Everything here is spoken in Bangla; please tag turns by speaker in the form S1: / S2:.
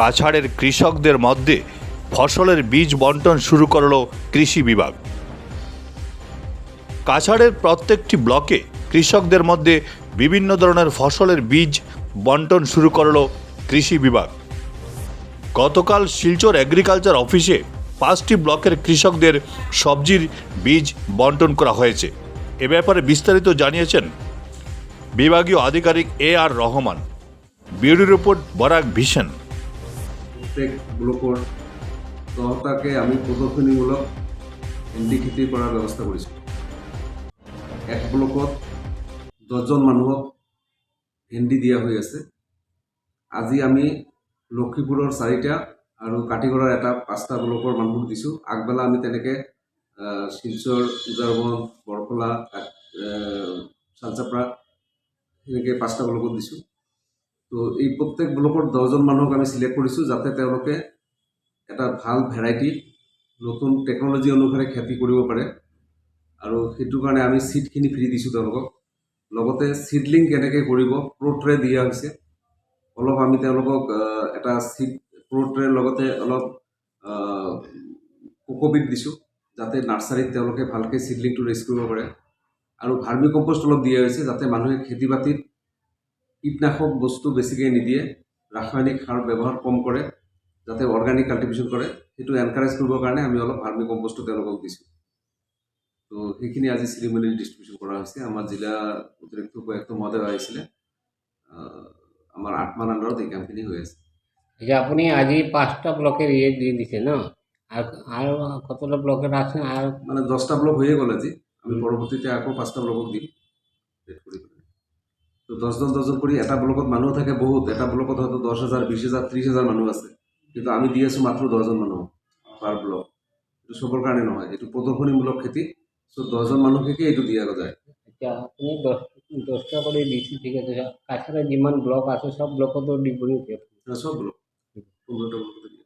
S1: কাছাড়ের কৃষকদের মধ্যে ফসলের বীজ বন্টন শুরু করল কৃষি বিভাগ। কাছাড়ের প্রত্যেকটি ব্লকে কৃষকদের মধ্যে বিভিন্ন ধরনের ফসলের বীজ বন্টন শুরু করল কৃষি বিভাগ। গতকাল শিলচর এগ্রিকালচার অফিসে পাঁচটি ব্লকের কৃষকদের সবজির বীজ বন্টন করা হয়েছে। এ ব্যাপারে বিস্তারিত জানিয়েছেন বিভাগীয় আধিকারিক A R Rahman. Bureau report Barak vision.
S2: প্ৰত্যেক ব্লকৰ দহটাকে আমি প্ৰদৰ্শনীমূলক ভেন্দি খেতি কৰাৰ ব্যৱস্থা কৰিছোঁ এক ব্লকত দহজন মানুহক ভেন্দি দিয়া হৈ আছে। আজি আমি লক্ষীপুৰৰ চাৰিটা আৰু কাটিগড়ৰ এটা পাঁচটা ব্লকৰ মানুহক দিছোঁ। আগবেলা আমি তেনেকৈ শিলচৰ উজাৰবন বৰকলা চালচাপৰা সেনেকৈ পাঁচটা ব্লকত দিছোঁ। তো এই প্ৰত্যেক ব্লকৰ দহজন মানুহক আমি চিলেক্ট কৰিছোঁ যাতে তেওঁলোকে এটা ভালো ভেৰাইটি নতুন টেকন'লজি অনুসাৰে খেতি কৰিব পাৰে। আৰু সেইটো কাৰণে আমি চিডখিনি ফ্ৰী দিছোঁ তেওঁলোকক। লগতে চিডলিং কেনেকৈ কৰিব প্ৰ'ট্ৰে দিয়া হৈছে। অলপ আমি তেওঁলোকক এটা চিড প্ৰ'ট্ৰেৰ লগতে অলপ কোকোপিট দিছোঁ, যাতে নাৰ্চাৰীত তেওঁলোকে ভালকৈ চিডলিংটো ৰেচ কৰিব পাৰে। আৰু ভাৰ্মি কম্পষ্ট অলপ দিয়া হৈছে, যাতে মানুহে খেতি বাতিত কীটনাশক বস্তু বেছিকৈ নিদিয়ে ৰাসায়নিক সাৰ ব্যৱহাৰ কম কৰে যাতে অৰ্গেনিক কাল্টিভেশ্যন কৰে সেইটো এনকাৰেজ কৰিবৰ কাৰণে আমি অলপ ভাৰ্মি কম্পষ্টটো তেওঁলোকক দিছোঁ। তো সেইখিনি আজি চিৰিমনিয়েল ডিষ্ট্ৰিবিউশ্যন কৰা হৈছে। আমাৰ জিলা অতিৰিক্ত উপায়ুক্ত মহোদয় আহিছিলে। আমাৰ আত্মান আণ্ডাৰত এই কামখিনি হৈ আছে।
S3: যে আপুনি আজি পাঁচটা ব্লকের ইয়ে দিয়ে দিছে না? আর আর কতটা ব্লকের আছে আর
S2: মানে দহটা ব্লক হৈয়ে গ'ল আজি। আমি পৰৱৰ্তীতে আকৌ পাঁচটা ব্লকক দিম। কৰি পেলাই। তো দহজন দহজন কৰি এটা ব্লকত মানুহ থাকে বহুত এটা ব্লকত হয়তো দহ হাজাৰ বিছ হাজাৰ ত্ৰিছ হাজাৰ মানুহ আছে। কিন্তু আমি দি আছোঁ মাত্ৰ দহজন মানুহ পাৰ ব্লক। এইটো চবৰ কাৰণে নহয় এইটো প্ৰদৰ্শনীমূলক খেতি। চ' দহজন মানুহকে এইটো দিয়া যায়?
S3: এতিয়া আপুনি দহ দহটা করে দিছে ঠিক আছে। কাছাড়ে যিমান ব্লক আছে সব ব্লকতো দিব
S2: চব ব্লক পোন্ধৰটা ব্লক